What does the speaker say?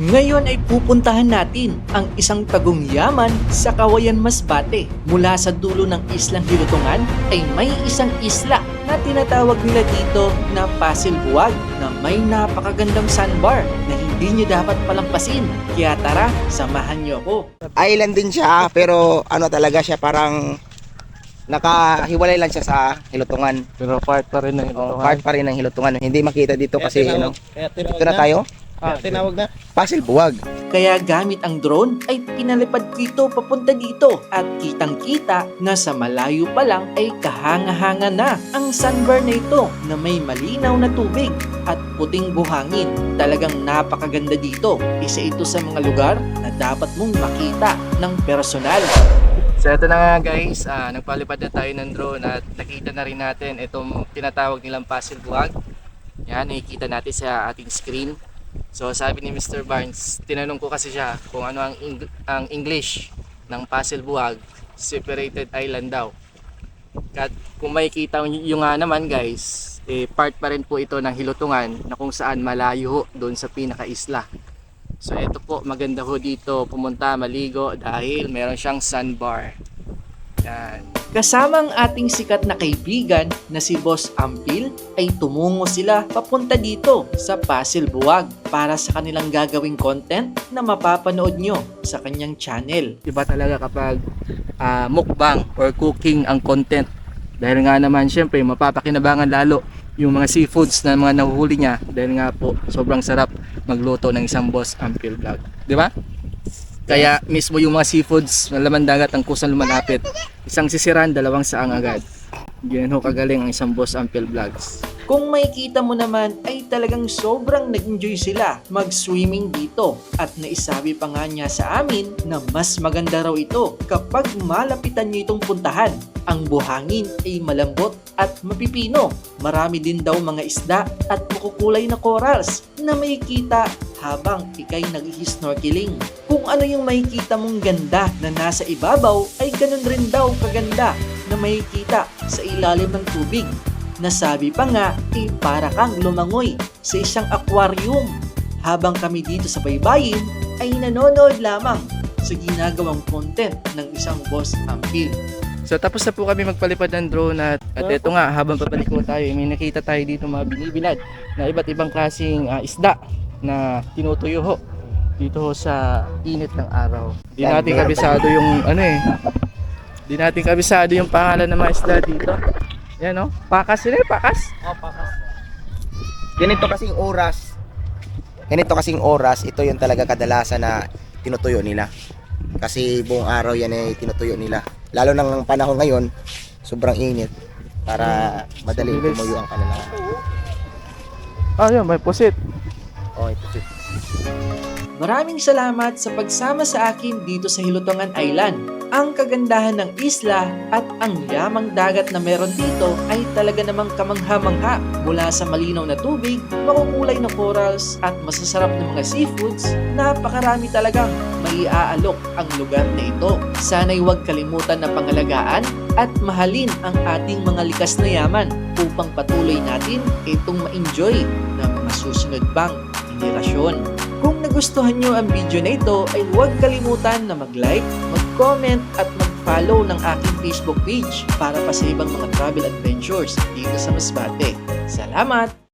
Ngayon ay pupuntahan natin ang isang tagong yaman sa Kawayan Masbate. Mula sa dulo ng islang Hilutungan ay may isang isla na tinatawag nila dito na Pasil Buwag na may napakagandang sandbar na hindi nyo dapat palampasin. Kaya tara, samahan nyo ako. Island din siya, pero ano talaga siya parang nakahiwalay lang siya sa hilutungan. Pero part pa rin ng Oh, part pa rin ng hilutungan. Hindi makita dito kasi ano. Kaya tinawag Ito na tayo. Kaya tinawag na. Pasil Buwag. Kaya gamit ang drone ay pinalipad ko ito papunta dito at kitang kita na sa malayo pa lang ay kahanga-hanga na ang sandbar na ito na may malinaw na tubig at puting buhangin. Talagang napakaganda dito. Isa ito sa mga lugar na dapat mong makita ng personal. So ito na nga guys, ah, nagpalipad na tayo ng drone at nakita na rin natin itong tinatawag nilang Pasil Buwag. Yan, nakikita natin sa ating screen. So sabi ni Mr. Barnes, tinanong ko kasi siya kung ano ang, Eng- ang English ng Pasil Buwag, separated island daw. At kung makikita nyo nga naman guys, eh, part pa rin po ito ng Hilutungan na kung saan malayo doon sa pinaka-isla. So ito po, maganda ho dito pumunta, maligo dahil meron siyang sandbar. Yan. Kasama ang ating sikat na kaibigan na si Boss Ampil ay tumungo sila papunta dito sa Pasil Buwag para sa kanilang gagawing content na mapapanood nyo sa kanyang channel. Iba talaga kapag ah, mukbang or cooking ang content. Dahil nga naman syempre mapapakinabangan lalo yung mga seafoods na mga nahuhuli niya dahil nga po sobrang sarap magluto ng isang boss ampil vlog. Di ba? Kaya mismo yung mga seafoods na laman dagat ang kusang lumalapit. Isang sisiran, dalawang saang agad. Yan ho kagaling ang isang boss ampil vlogs. Kung makikita mo naman ay talagang sobrang nag-enjoy sila mag-swimming dito at naisabi pa nga niya sa amin na mas maganda raw ito kapag malapitan niyo itong puntahan. Ang buhangin ay malambot at mapipino. Marami din daw mga isda at makukulay na corals na makikita habang ikay nag-snorkeling. Kung ano yung makikita mong ganda na nasa ibabaw ay ganun rin daw kaganda na makikita sa ilalim ng tubig Nasabi pa nga, eh para kang lumangoy sa isang aquarium. Habang kami dito sa baybayin, ay nanonood lamang sa ginagawang content ng isang boss ampil. So tapos na po kami magpalipad ng drone at, at ito nga habang pabalik po tayo may nakita tayo dito mga binibilad na iba't ibang klaseng ah, isda na tinutuyo ho dito sa init ng araw. Di natin kabisado yung ano eh. Di natin kabisado yung pangalan ng mga isda dito. Yan no? Pakas sila, eh, pakas. Ganito kasing oras. Ganito kasing oras, ito yung talaga kadalasan na tinutuyo nila. Kasi buong araw yan ay tinutuyo nila. Lalo ng panahon ngayon, sobrang init para madali Bilis. tumuyo ang kanila. Ah, yun, may pusit. Oh, ito siya. Maraming salamat sa pagsama sa akin dito sa Hilutungan Island. Ang kagandahan ng isla at ang yamang dagat na meron dito ay talaga namang kamangha-mangha mula sa malinaw na tubig, makukulay na corals at masasarap na mga seafoods, napakarami talagang maiaalok ang lugar na ito. Sana'y huwag kalimutan na pangalagaan at mahalin ang ating mga likas na yaman upang patuloy natin itong ma-enjoy ng mga susunod pang henerasyon. Kung nagustuhan nyo ang video na ito ay huwag kalimutan na mag-like, mag-comment at mag-follow ng aking Facebook page para pa sa ibang mga travel adventures dito sa Masbate. Salamat!